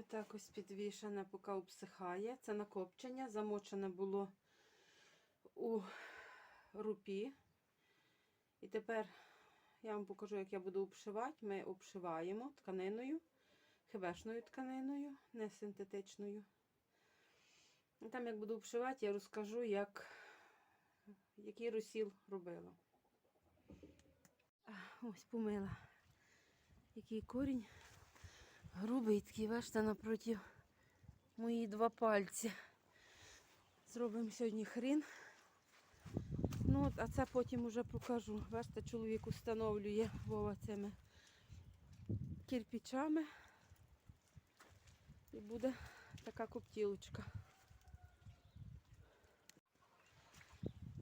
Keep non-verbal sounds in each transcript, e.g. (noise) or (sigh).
Отак ось підвішане, поки обсихає. Це накопчення. Замочене було у рупі. І тепер я вам покажу, як я буду обшивати. Ми обшиваємо тканиною, хебешною тканиною, не синтетичною. І там, як буду обшивати, я розкажу, як, який розсіл робила. Ось помила. Який корінь грубий такий, бачите, напроти мої два пальці. Зробимо сьогодні хрін. Ну, а це потім уже покажу. Бачите, чоловік встановлює Вова цими кирпичами. І буде така коптілочка.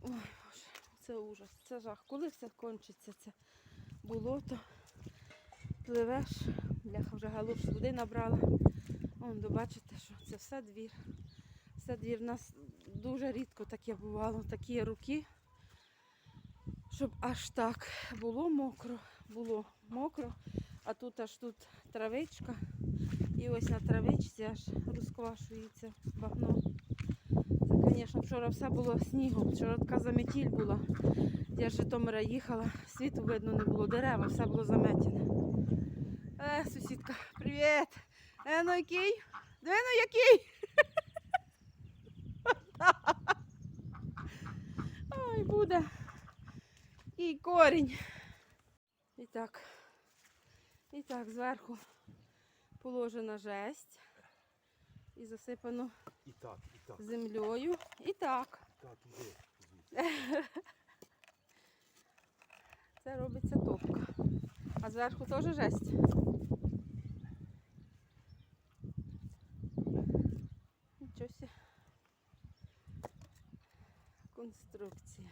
Ой, Боже, це ужас, це жах. Коли все кончиться, це болото, пливеш, бляха вже галош води набрала. Вон, бачите, що це все двір. Все двір. У нас дуже рідко таке бувало, такі руки, щоб аж так було мокро, було мокро, а тут аж тут травичка. І ось на травичці аж розквашується багно. Це, звісно, вчора все було снігом, вчора така заметіль була. Я з Житомира їхала, світу видно не було, дерева, все було заметене. Е, сусідка, привіт! Е, ну який? Диви, ну який? Ой, буде. І корінь. І так. І так, зверху положена жесть і засипано І так, і так, землею. І так. так, іде. Це робиться топка. А зверху теж жесть. Нічого сі. Конструкція.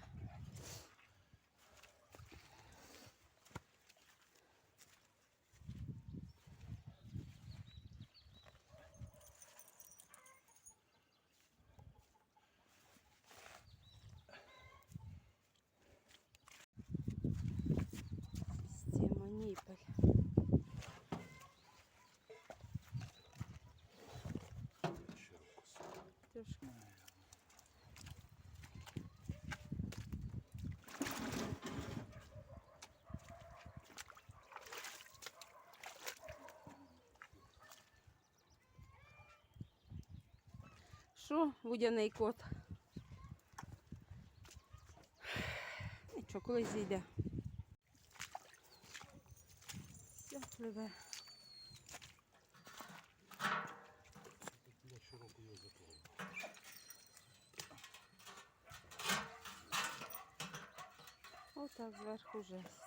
Що, водяний кот? Нічого, колись зійде. Все пливе. Отак зверху жесть.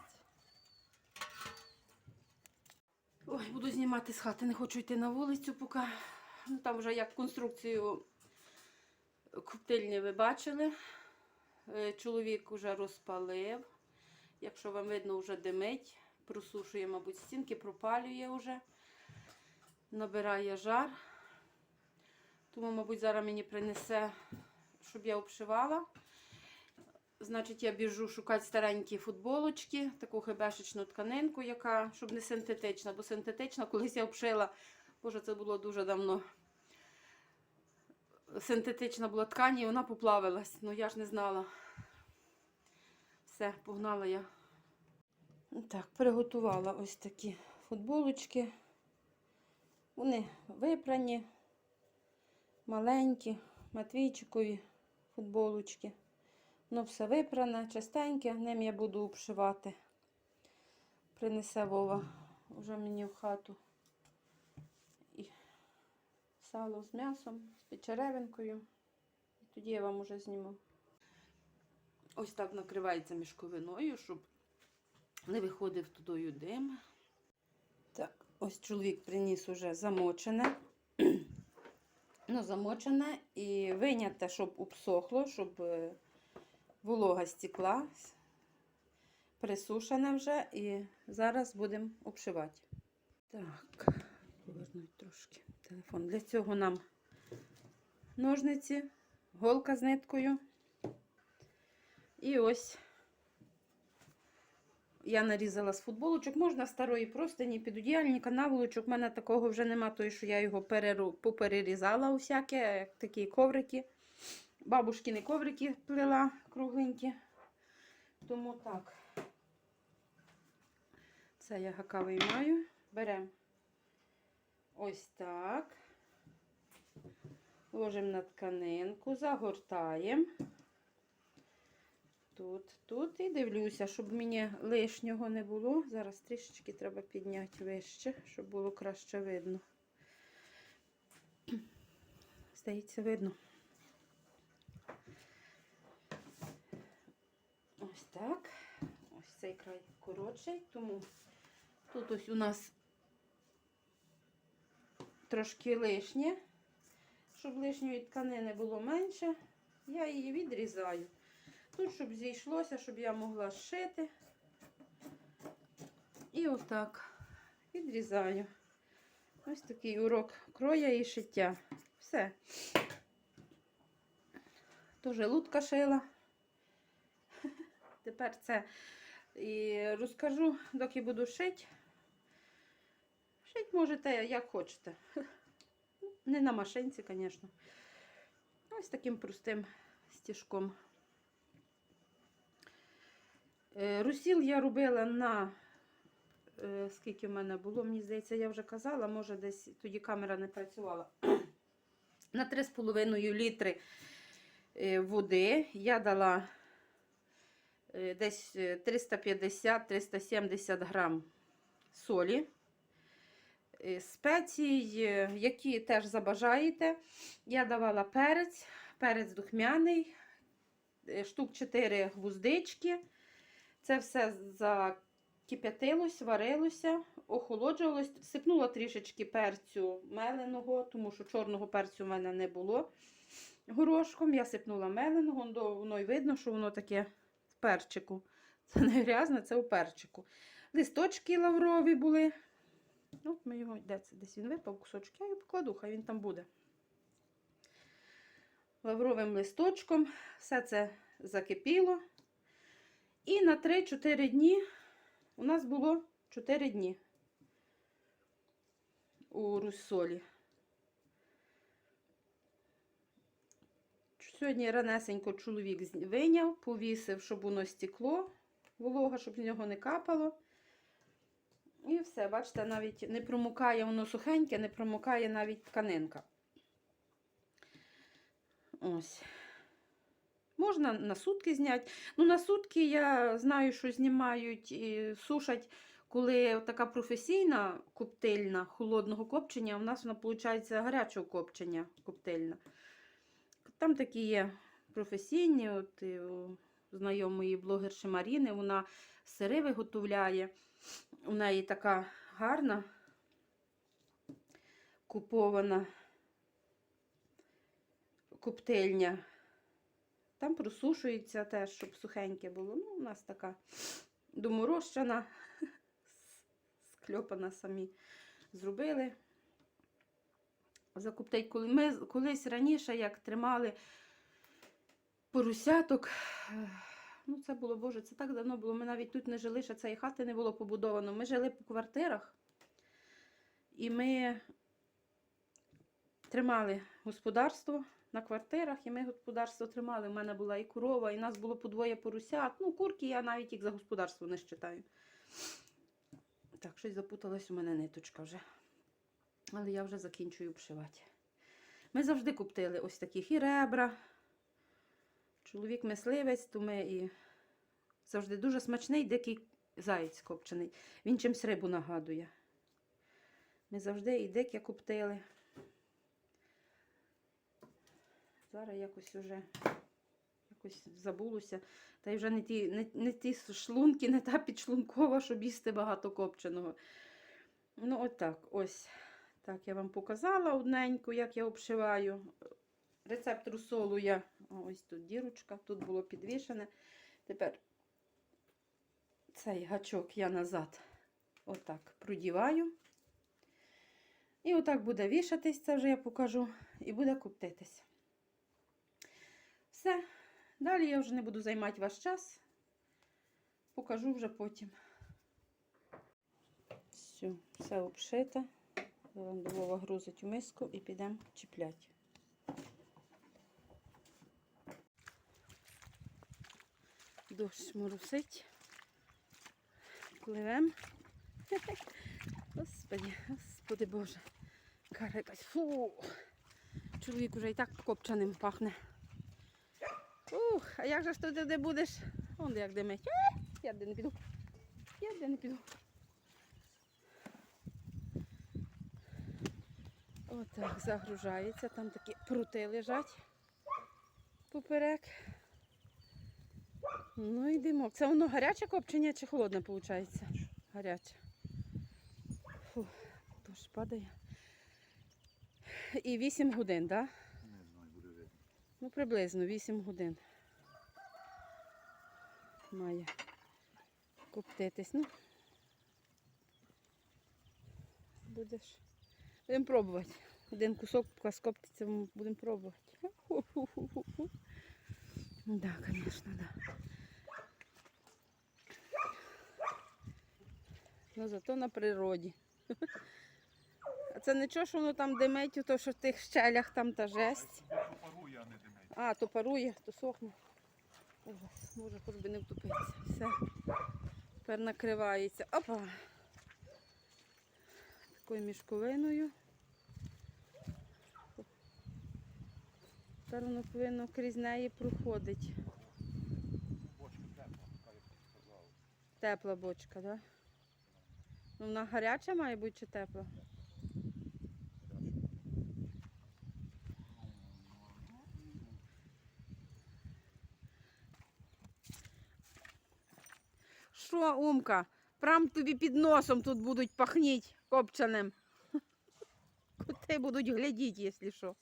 Ой, буду знімати з хати, не хочу йти на вулицю поки. Ну, там вже як конструкцію коптильні ви бачили. Е, Чоловік вже розпалив. Якщо вам видно, вже димить. Просушує, мабуть, стінки, пропалює вже. Набирає жар. Тому, мабуть, зараз мені принесе, щоб я обшивала. Значить, я біжу шукати старенькі футболочки, таку хебешечну тканинку, яка, щоб не синтетична, бо синтетична, колись я обшила, боже, це було дуже давно. Синтетична була ткань і вона поплавилась. Ну я ж не знала. Все, погнала я. Так, приготувала ось такі футболочки. Вони випрані, маленькі, матвійчикові футболочки. Воно все випране, чистеньке, ним я буду обшивати. Принесе Вова вже мені в хату. Сало з м'ясом, з печеревинкою. І тоді я вам уже зніму. Ось так накривається мішковиною, щоб не виходив тудою дим. Так, ось чоловік приніс уже замочене. (clears throat) Ну, замочене і виняте, щоб обсохло, щоб е, волога стекла, присушена вже, і зараз будемо обшивати. Так, повернуть трошки телефон. Для цього нам ножниці, голка з ниткою. І ось я нарізала з футболочок. Можна старої простині, підодіяльника, наволочок. У мене такого вже нема, той, що я його переру, поперерізала усяке, як такі коврики. Бабушкіни коврики плела кругленькі. Тому так. Це я гака виймаю. Беремо ось так. Ложимо на тканинку, загортаємо. Тут, тут і дивлюся, щоб мені лишнього не було. Зараз трішечки треба підняти вище, щоб було краще видно. Здається, видно. Ось так. Ось цей край коротший, тому тут ось у нас трошки лишнє, щоб лишньої тканини було менше, я її відрізаю. Тут, щоб зійшлося, щоб я могла зшити. І отак відрізаю. Ось такий урок кроя і шиття. Все. Тоже лутка шила. (laughs) Тепер це і розкажу, доки буду шити. Шить можете як хочете. Не на машинці, звісно. Ось таким простим стіжком. Е, Русіл я робила на е, скільки в мене було, мені здається, я вже казала, може десь тоді камера не працювала. (clears throat) На 3,5 літри е, води я дала десь 350-370 грам солі. Е, Спецій, е, які теж забажаєте. Я давала перець, перець духмяний, е, штук 4 гвоздички. Це все закип'ятилось, варилося, охолоджувалось. Сипнула трішечки перцю меленого, тому що чорного перцю в мене не було горошком. Я сипнула меленого, воно- воно й видно, що воно таке в перчику. Це не грязне, це у перчику. Листочки лаврові були. От ми його, де це? Десь він випав кусочок, я його покладу, хай він там буде. Лавровим листочком все це закипіло. І на 3-4 дні у нас було 4 дні у руссолі. Сьогодні ранесенько чоловік вийняв, повісив, щоб воно стекло, волога, щоб з нього не капало. І все, бачите, навіть не промокає воно сухеньке, не промокає навіть тканинка. Ось. Можна на сутки зняти. Ну, на сутки я знаю, що знімають і сушать, коли така професійна коптильна холодного копчення, у нас вона виходить гарячого копчення коптильна. Там такі є професійні, от знайомої блогерші Маріни, вона сири виготовляє. У неї така гарна купована коптильня. Там просушується теж, щоб сухеньке було. Ну, у нас така доморощена, скльопана самі зробили. Закуптить, коли ми колись раніше, як тримали поросяток, ну це було, Боже, це так давно було. Ми навіть тут не жили, ще цієї хати не було побудовано. Ми жили по квартирах, і ми тримали господарство на квартирах, і ми господарство тримали. У мене була і корова, і нас було по двоє поросят. Ну, курки я навіть їх за господарство не вважаю. Так, щось запуталась у мене ниточка вже. Але я вже закінчую обшивати. Ми завжди куптили ось таких і ребра. Чоловік мисливець, то ми і завжди дуже смачний дикий заєць копчений. Він чимсь рибу нагадує. Ми завжди і дике куптили. Зараз якось уже якось забулося. Та й вже не ті, не, не ті шлунки, не та підшлункова, щоб їсти багато копченого. Ну, отак, ось. Так, я вам показала одненьку, як я обшиваю. Рецепт русолу я. Ось тут дірочка, тут було підвішене. Тепер цей гачок я назад отак продіваю. І отак буде вішатись, це вже я покажу, і буде коптитись. Все. Далі я вже не буду займати ваш час. Покажу вже потім. Все, все обшите. Зараз грузить у миску і підемо чіпляти. Дощ моросить. Пливем. (laughs) Господи, господи Боже. Кара якась. Фу. Чоловік уже і так копчаним пахне. Ух, а як же ж ти де будеш? Он як димить. Е, Я де не піду. Я де не піду. Отак загружається. Там такі прути лежать поперек. Ну і димок. Це воно гаряче копчення чи холодне виходить? Гаряче. Фу, дощ падає. І 8 годин, так? Да? Не знаю, буде видно. Ну, приблизно 8 годин. Має коптитись. Ну, будеш. Будемо пробувати. Один кусок поки скоптиться, будемо пробувати. Да, звісно, да. Ну, зато на природі. А це нічого, що воно там димить, то що в тих щелях там та жесть. Парує, а не димить. А, то парує, то сохне. Ужас, може, хоч би не втопитися. Все. Тепер накривається. Опа. Такою мішковиною. Тепер воно повинно крізь неї проходить. Бочка тепла, як ти сказав. Тепла бочка, так? Да? Ну, вона гаряча має бути чи тепла? Що, Умка? Прям тобі під носом тут будуть пахніть копчаним. (laughs) Коти будуть глядіти, якщо що.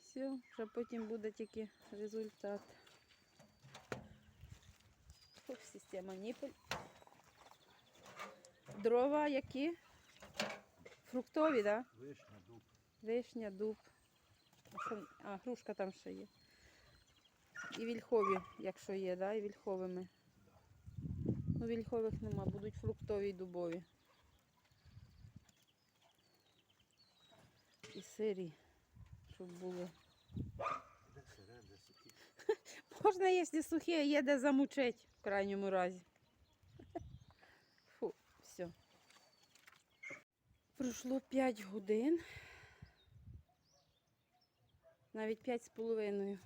Все, вже потім буде тільки результат. Фу, Система ніпель. Дрова які? Фруктові, так? Да? Вишня, дуб. Вишня, дуб. А, грушка там ще є. І вільхові, якщо є, да? і вільховими. Ну, вільхових нема, будуть фруктові і дубові. І сирі, щоб були. Де сире, де сухі. Можна, якщо сухе, є де замучить в крайньому разі. (laughs) Фу, все. Пройшло 5 годин. Навіть 5 з половиною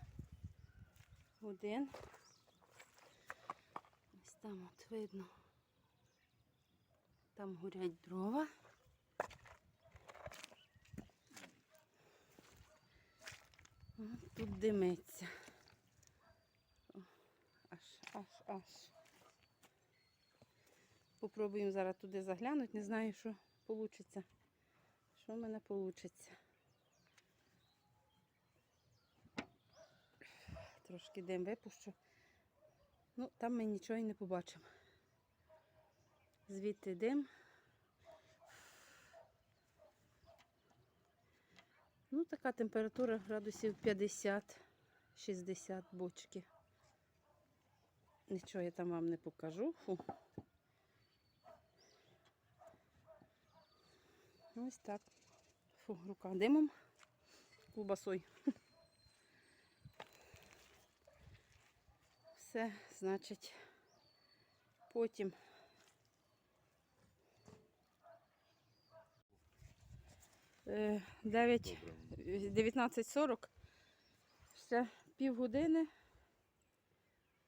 годин. Ось там от видно. Там горять дрова. Тут димиться. Аж, аж. Попробуємо зараз туди заглянути. Не знаю, що вийде. Що в мене вийде. Трошки дим випущу. Ну, там ми нічого і не побачимо. Звідти дим. Ну, така температура градусів 50-60 бочки. Нічого я там вам не покажу. Фу. Ось так. Фу, рука димом, кубасой. Все, значить, потім. Е, 9 Добре. 19.40. Ще півгодини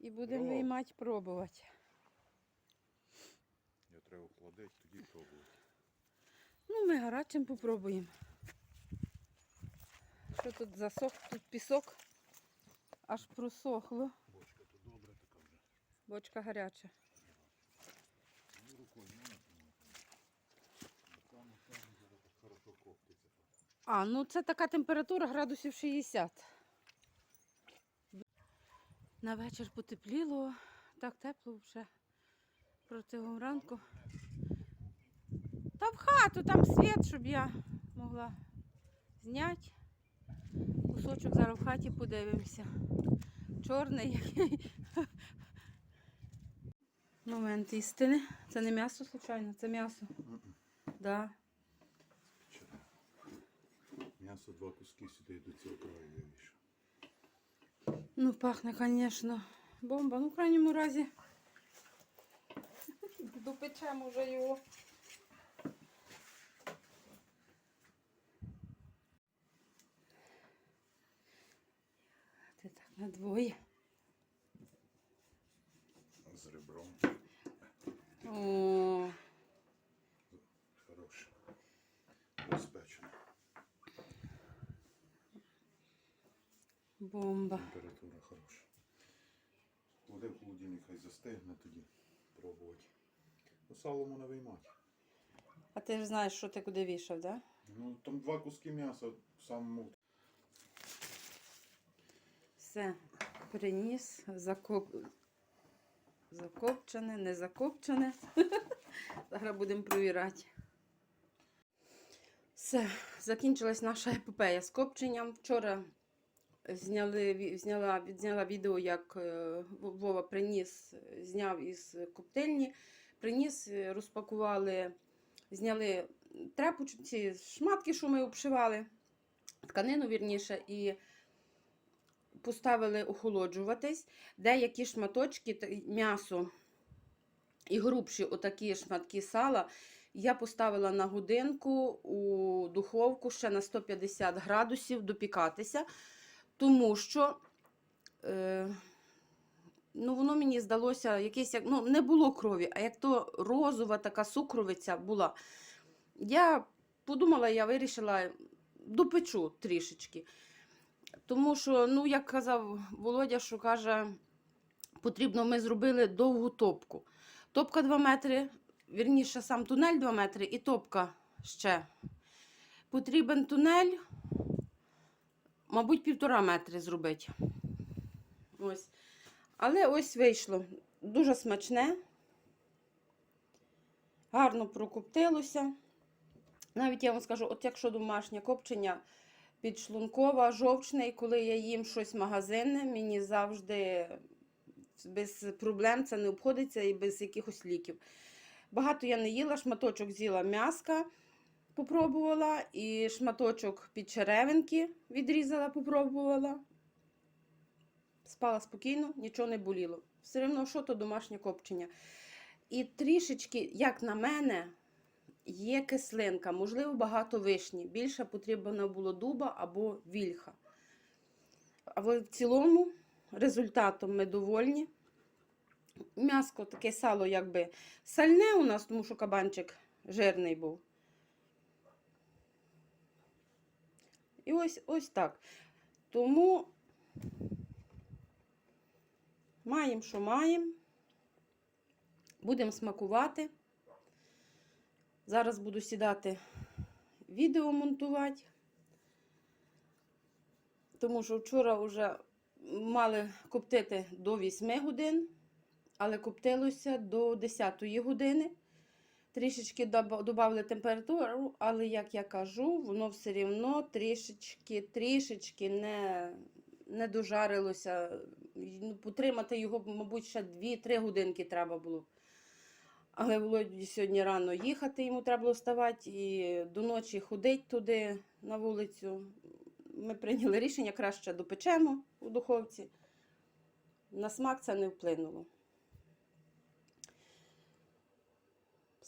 і будемо виймати пробувати. Його треба охладити, тоді пробувати. Ну, ми гарячим попробуємо. Що тут засох, тут пісок аж просохло. Бочка то добра така вже. Бочка гаряча. Ну, рукою хорошо коптиться. А, ну це така температура градусів 60. На вечір потепліло, так тепло вже протягом ранку. Та в хату там світ, щоб я могла зняти. Кусочок зараз в хаті подивимося. Чорний, який Момент істини. Це не м'ясо, звичайно, це м'ясо. Да. М'ясо два куски сюди до цього краю. Ну, пахне, звісно, бомба. Ну, в крайньому разі. (laughs) Допечемо вже його. Ти так на двоє. З ребром. О, Хороше. Розпечено. бомба. Застигне тоді пробувати. Ну, сало можна виймати. А ти ж знаєш, що ти куди вішав, так? Да? Ну, там два куски м'яса в самому Все, приніс, закоп... закопчене, не закопчене. (laughs) Зараз будемо провірати. Все, закінчилась наша епопея з копченням. Вчора зняли, зняла, відзняла відео, як е, Вова приніс, зняв із коптильні, приніс, е, розпакували, зняли тряпочці, шматки, що ми обшивали, тканину вірніше, і поставили охолоджуватись. Деякі шматочки, м'ясо і грубші отакі шматки сала я поставила на годинку у духовку ще на 150 градусів допікатися, тому що е, ну, воно мені здалося, якесь, як, ну, не було крові, а як то розова така сукровиця була. Я подумала, я вирішила, допечу трішечки. Тому що, ну, як казав Володя, що каже, потрібно, ми зробили довгу топку. Топка 2 метри, вірніше, сам тунель 2 метри і топка ще. Потрібен тунель, мабуть, півтора метри зробити. Ось. Але ось вийшло. Дуже смачне. Гарно прокоптилося. Навіть я вам скажу, от якщо домашнє копчення, підшлункова, жовчний, коли я їм щось магазинне, мені завжди без проблем це не обходиться і без якихось ліків. Багато я не їла, шматочок з'їла м'яска, попробувала, і шматочок під черевинки відрізала, попробувала. Спала спокійно, нічого не боліло. Все одно, що то домашнє копчення. І трішечки, як на мене, є кислинка, можливо, багато вишні. Більше потрібно було дуба або вільха. Але в цілому результатом ми довольні. М'яско таке сало, якби сальне у нас, тому що кабанчик жирний був. І ось ось так. Тому маємо, що маємо. Будемо смакувати. Зараз буду сідати відео монтувати. Тому що вчора вже мали коптити до 8 годин, але коптилося до 10 години. Трішечки додали температуру, але, як я кажу, воно все рівно трішечки, трішечки не, не дожарилося. Ну, Потримати його, мабуть, ще 2-3 годинки треба було. Але Володі сьогодні рано їхати, йому треба було вставати і до ночі ходити туди на вулицю. Ми прийняли рішення, краще допечемо у духовці. На смак це не вплинуло.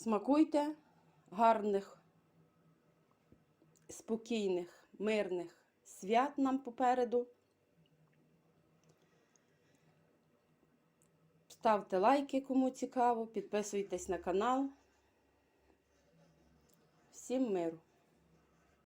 Смакуйте гарних, спокійних, мирних свят нам попереду. Ставте лайки, кому цікаво, підписуйтесь на канал. Всім миру!